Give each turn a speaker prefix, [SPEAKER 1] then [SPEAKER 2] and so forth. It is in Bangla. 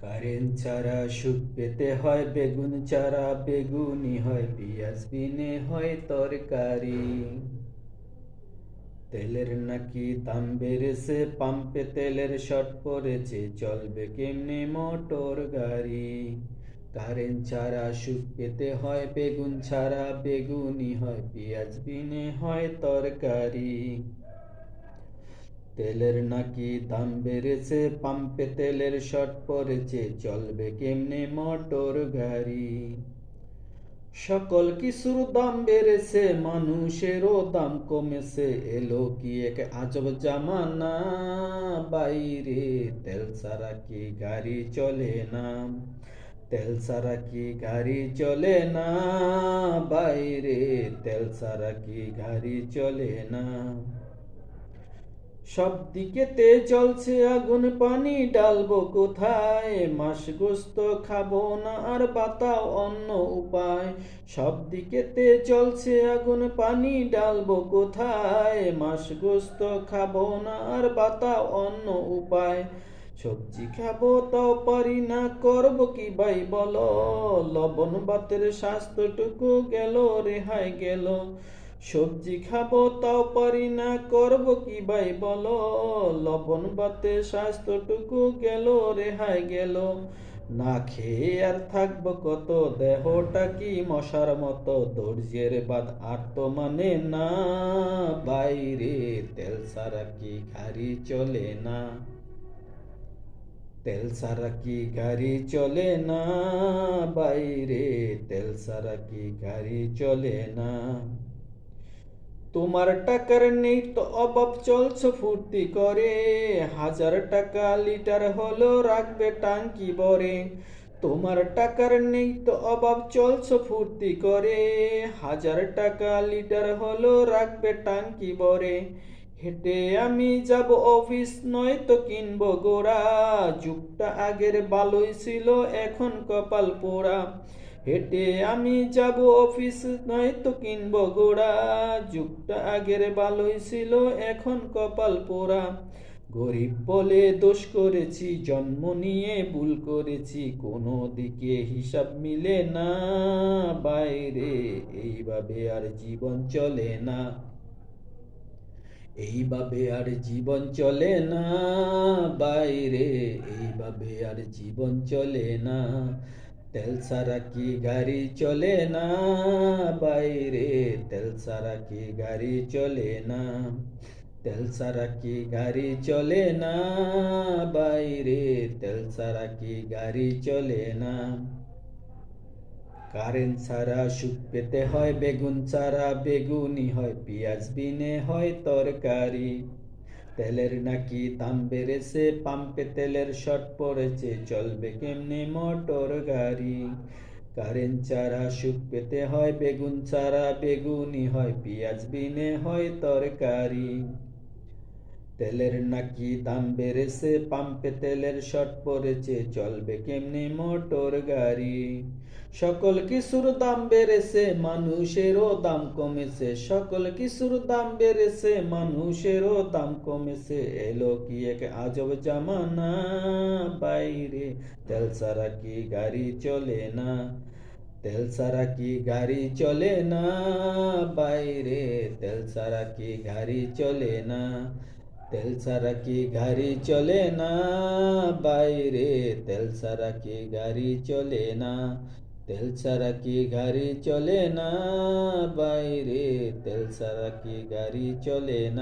[SPEAKER 1] কারেন্ট ছাড়া সুখ পেতে হয়, বেগুন ছাড়া বেগুনি হয়, পিঁয়াজ বিনে হয় তরকারি। তেলের নাকি দাম বেড়েছে, পাম্পে তেলের শট পড়েছে, চলবে কেমনে মোটর গাড়ি? কারেন্ট ছাড়া সুখ পেতে হয়, বেগুন ছাড়া বেগুনি হয়, পিঁয়াজ বিনে হয় তরকারি। তেলের নাকি দাম বেড়েছে? পাম্পে তেলের শর্ট পড়েছে। চলবে কেমনে মোটর গাড়ি? সকল কিছুর দাম বেড়েছে, মানুষেরও দাম কমেছে। এলো কি এক আজব জামানা বাইরে? তেল ছাড়া কি গাড়ি চলে না? তেল ছাড়া কি গাড়ি চলে না বাইরে? তেল ছাড়া কি গাড়ি চলে না? সব দিকেতে চলছে আগুন, পানি ডালবো কোথায়? মাস গোস্ত খাব না আর বাতাও অন্য উপায়। সব দিকেতে চলছে আগুন, পানি ডালবো কোথায়? মাস গোস্ত খাব না আর বাতাও অন্য উপায়। সবজি খাব তাও পারি না, করব কি ভাই বলো? লবণ বাতের স্বাস্থ্যটুকু গেল, রেহাই গেল। সবজি খাব, তাও পারি না, করব কি ভাই বলো? লবণ বাতে স্বাস্থ্যটুকু গেল, রেহাই গেল। না খেয়ে আর থাকব কত? দেহটা কি মশার মতো? দর্জের বাদ আর তো মানে না। বাইরে তেল সারা কি গাড়ি চলে না? তেল সারা কি গাড়ি চলে না? বাইরে তেল সারা কি গাড়ি চলে না? তোমার টাকার নেই তো অভাব চলছ ফুর্তি করে। হাজার টাকা লিটার হলো রাখবে টাঙ্কি ভরে। তোমার টাকার নেই তো অভাব চলছ ফুর্তি করে। হাজার টাকা লিটার হলো রাখবে টাঙ্কি ভরে। হেঁটে আমি যাব অফিস নয় তো কিনবো গোড়া। যুগটা আগের ভালোই ছিল, এখন কপাল পোড়া। হেঁটে আমি যাব অফিস নয় তো কিনবো গোড়া যুগটা আগের ভালোই ছিল, এখন কপাল পোড়া। গরিব বলে দোষ করেছি, জন্ম নিয়ে ভুল করেছি, কোনো দিকে হিসাব মিলে না। বাইরে এইভাবে আর জীবন চলে না। এইভাবে আর জীবন চলে না। বাইরে এইভাবে আর জীবন চলে না। তেল সারা কি গাড়ি চলে না? বাইরে তেল সারা কি গাড়ি চলে না? তেল সারা কি গাড়ি চলে না? বাইরে তেল সারা কি গাড়ি চলে না? কারেন্ট ছাড়া সুখ পেতে হয়, বেগুন ছাড়া বেগুনি হয়, পেঁয়াজ বিনে হয় তরকারি। তেলের নাকি দাম বেড়েছে? পাম্পে তেলের শট পড়েছে, চলবে কেমনে মোটর গাড়ি? কারেন্ট চারা সুখ পেতে হয়, বেগুন চারা বেগুনি হয়, পেঁয়াজ বিনে হয় তরকারি। তেলের নাকি দাম বেড়েছে? পাম্পে তেলের শর্ট পড়েছে, চলবে কেমনে মোটর গাড়ি? সকল কিছুর দাম বেড়েছে, মানুষেরও দাম কমেছে। সকল কিছুর দাম বেড়েছে, মানুষেরও দাম কমেছে। এলো কি এক আজব জামানা বাইরে? তেল ছাড়া কি গাড়ি চলে না? তেল ছাড়া কি গাড়ি চলে না বাইরে? তেল ছাড়া কি গাড়ি চলে না? তেল ছাড়া কি গাড়ি চলে না বাইরে তেল ছাড়া কি গাড়ি চলে না তেল ছাড়া কি গাড়ি চলে না বাইরে তেল ছাড়া কি গাড়ি চলে না